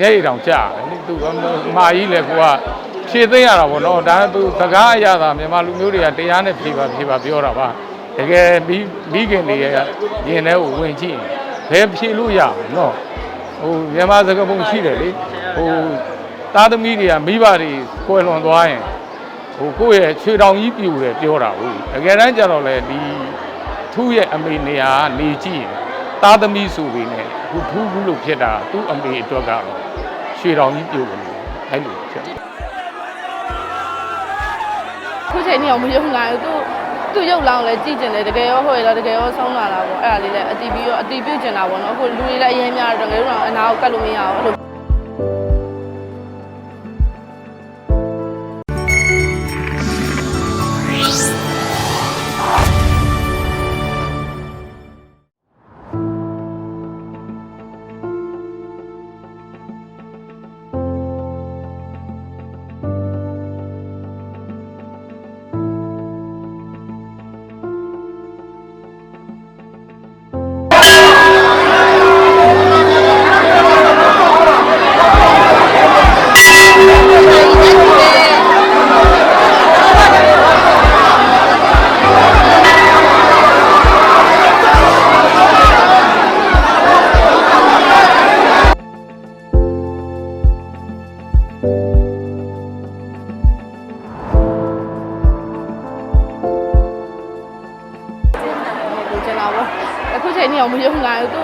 မျက်ရည်တောင်ကြာတယ်လေသူကအမကြီးလည်းကိုကဖြည့်သိမ့်ရတာပေါ့နော်ဒါသူစကားအရသာမြန်မာလူမျိုးတွေကတရားနဲ့ဖြေပါဖြေပါပြောတာပါတကယ်ပြီးပြီးခင်တွေရဲ့ရင်ထဲကိုဝင်ကြည့်ရင်ဘယ်ဖြေလို့ရမလဲနော်ဟိုမြန်မာစကားပုံရှိတယ်လေဟိုသားသမီးတွေကမိဘတွေကွယ်လွန်သွားရင်ဟိုကိုယ့်ရဲ့ခြေတောင်ကြီးပြူတယ်ပြောတာဟုတ်တကယ်တမ်းကျတော့လေဒီသူ့ရဲ့အမေနေရာကနေကြည့်ရင်သားသမီးဆိုပြီးနဲ့အခုထူးဘူးလို့ဖြစ်တာသူ့အမေအတွက်ကတော့ ခြေတောင်ကြီးပြူတယ်အဲ့လိုဖြစ်တယ်ခုချိန်နေအောင်မယုံနိုင်ဘူးသူသူရုပ်လောင်းလဲကြည့်ကျင်တယ်တကယ်ရောဟုတ်ရလားတကယ်ရောဆုံးလာတာပေါ့အဲ့ဒါလေးလည်းအတီးပြီးတော့အတီးပြုတ်ကျင်တာပေါ့နော်အခုလူတွေလည်းအရင်များတော့တကယ်တော့အနာကိုကတ်လို့မရအောင်အဲ့လို တာပေါ့အခုချိန်နေအောင်မယုံနိုင်ဘူးသူ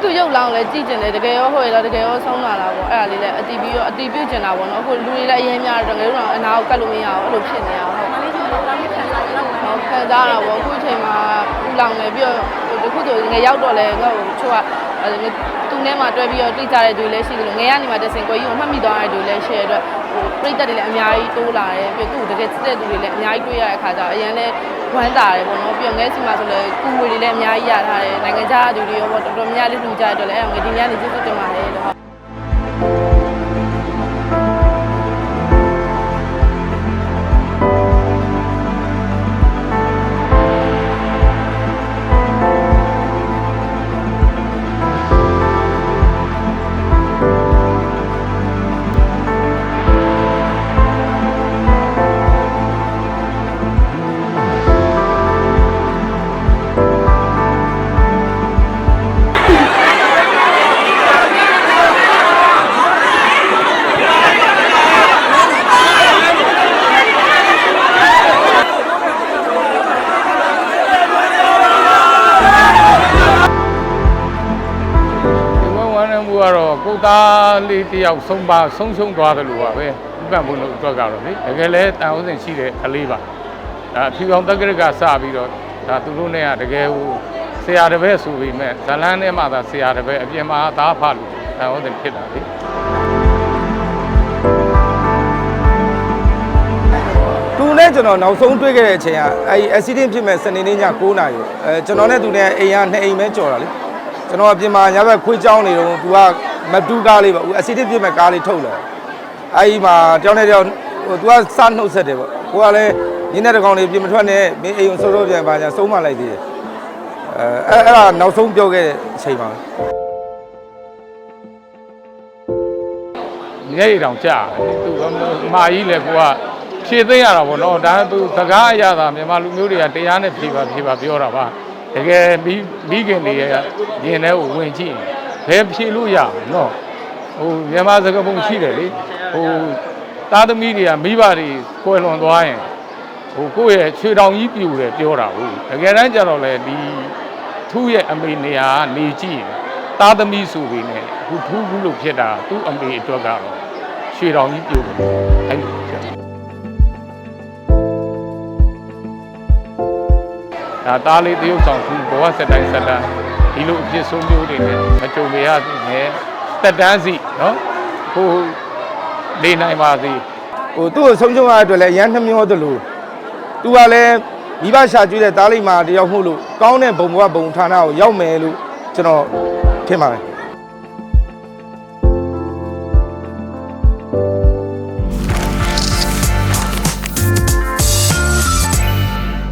သူရုပ်လောင်းလဲကြည့်ကျင်တယ်တကယ်ရောဟုတ်ရလားတကယ်ရောဆုံးလာတာပေါ့အဲ့ဒါလေးလည်းအတီးပြီးတော့အတီးပြုတ်ကျင်တာပေါ့နော်အခုလူတွေလည်းအရင်များတော့တကယ်တော့အနာကိုကတ်လို့မရအောင်အဲ့လိုဖြစ်နေအောင်ဟုတ်မလေးကလောင်းခံစားရတော့ဟုတ်ခံစားရတာပေါ့အခုချိန်မှာဦးလောင်းနေပြီးတော့တခုဆိုငယ်ရောက်တော့လဲငါ့ကိုချို့က သူနဲ့မှတွဲပြီးတော့တိကျတဲ့သူလည်းရှိတယ်လို့ငယ်ကနေမှတစင်ကိုကြီးကိုမှတ်မိသွားတဲ့သူလည်းရှိရတော့ဟိုပြိတက်တွေလည်းအများကြီးတိုးလာတယ်ပြီးတော့သူ့တကယ်စစ်တဲ့သူတွေလည်းအများကြီးတွေ့ရတဲ့အခါကျတော့အရင်လည်းဝမ်းသာတယ်ပေါ့နော်ပြီးတော့ငယ်စီမှာဆိုလည်းကုငွေတွေလည်းအများကြီးရထားတယ်နိုင်ငံခြားအတူတွေရောပေါ့တော်တော်များများလေးလူကြရတော့လည်းအဲ့ငွေဒီများနေကျေးဇူးတင်ပါတယ်လို့ ကတော့ကိုယ်သားလေးတယောက်ဆုံးပါဆုံးရှုံးသွားတယ်လို့ပါပဲဥပ္ပံဘုံလို့အတွက်ကတော့လေတကယ်လဲတန်ဦးစင်ရှိတဲ့ကလေးပါဒါအဖြူအောင်တက္ကရကစပြီးတော့ဒါသူတို့နဲ့ကတကယ်ဟိုဆရာတပည့်ဆိုပြီးမဲ့ဇလန်းထဲမှာသာဆရာတပည့်အပြင်မှာသားဖလို့တန်ဦးစင်ဖြစ်တာလေသူနဲ့ကျွန်တော်နောက်ဆုံးတွေ့ခဲ့တဲ့အချိန်ကအဲဒီ accident ဖြစ်မဲ့စနေနေ့ည9:00နာရီအဲကျွန်တော်နဲ့သူနဲ့အိမ်ကနှစ်အိမ်ပဲကြော်တာလေကျွန်တော်အပြင်မှာညဘက်ခွေးချောင်းနေတော့သူက မတူးကားလေးပေါ့ accident ဖြစ်မဲ့ကားလေးထုတ်လာအဲဒီမှာတယောက်နဲ့တယောက်ဟိုသူကစနှုတ်ဆက်တယ်ပေါ့ကိုကလည်းညနေတကောင်လေးပြင်မထွက်နဲ့မင်းအိမ်ကိုစောစောပြန်ပါညာဆုံးမလိုက်သေးတယ်အဲအဲ့အဲ့ဒါနောက်ဆုံးပြောခဲ့တဲ့အချိန်ပါပဲမျက်ရည်တောင်ကြာတယ်လေသူကအမကြီးလည်းကိုကဖြည့်သိမ့်ရတာပေါ့နော်ဒါသူစကားအရသာမြန်မာလူမျိုးတွေကတရားနဲ့ဖြေပါဖြေပါပြောတာပါတကယ်ပြီးပြီးခင်တွေရဲ့ရင်ထဲကိုဝင်ကြည့်ရင် ဘယ်ဖြေလို့ရမလဲနော်ဟိုမြန်မာစကားပုံရှိတယ်လေဟိုသားသမီးတွေကမိဘတွေကွယ်လွန်သွားရင်ဟိုကိုယ့်ရဲ့ခြေတောင်ကြီးပြူတယ်ပြောတာဟုတ်တကယ်တမ်းကျတော့လေဒီသူ့ရဲ့အမေနေရာကနေကြည့်ရင်သားသမီးဆိုပြီးနဲ့အခုထူးဘူးလို့ဖြစ်တာသူ့အမေအတွက်ကတော့ရွှေတောင်ကြီးပြိုတယ်အဲ့လိုဖြစ်တယ်ဒါသားလေးတရုပ်ဆောင်သူဘဝစက်တိုင်းစက်တိုင်း ဒီလိုအဖြစ်ဆုံးမျိုးတွေနဲ့မကြုံရရဘူးနဲ့တက်တန်းစီနော်ဟိုနေနိုင်ပါစေဟိုသူ့ကိုဆုံးရှုံးရတဲ့အတွက်လည်းရမ်းနှမျောသလိုသူကလည်းမိဘရှာကျွေးတဲ့တားလိမ္မာတယောက်မှုလို့ကောင်းတဲ့ဘုံဘဝဘုံဌာနကိုရောက်မယ်လို့ကျွန်တော်ထင်ပါတယ်